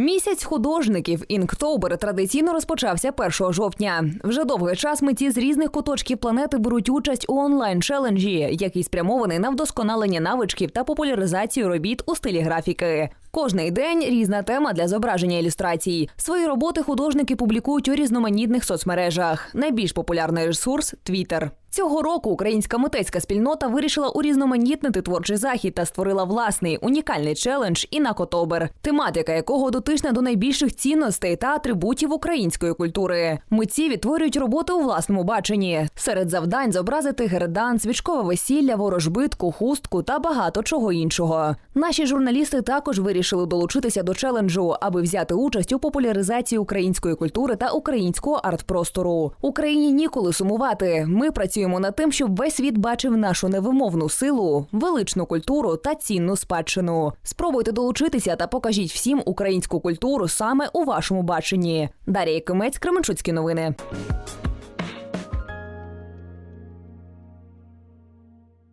Місяць художників Інктобер традиційно розпочався 1 жовтня. Вже довгий час митці з різних куточків планети беруть участь у онлайн челенджі, який спрямований на вдосконалення навичків та популяризацію робіт у стилі графіки. Кожний день різна тема для зображення ілюстрацій. Свої роботи художники публікують у різноманітних соцмережах. Найбільш популярний ресурс Твіттер. Цього року українська митецька спільнота вирішила урізноманітнити творчий захід та створила власний унікальний челендж «Інакотобер», тематика якого дотична до найбільших цінностей та атрибутів української культури. Митці відтворюють роботи у власному баченні. Серед завдань зобразити гердан, свічкове весілля, ворожбитку, хустку та багато чого іншого. Наші журналісти також вирішили долучитися до челенджу, аби взяти участь у популяризації української культури та українського арт-простору. Україні ніколи сумувати. Ми працюємо над тим, щоб весь світ бачив нашу невимовну силу, величну культуру та цінну спадщину. Спробуйте долучитися та покажіть всім українську культуру саме у вашому баченні. Дарія Кимець, Кременчуцькі новини.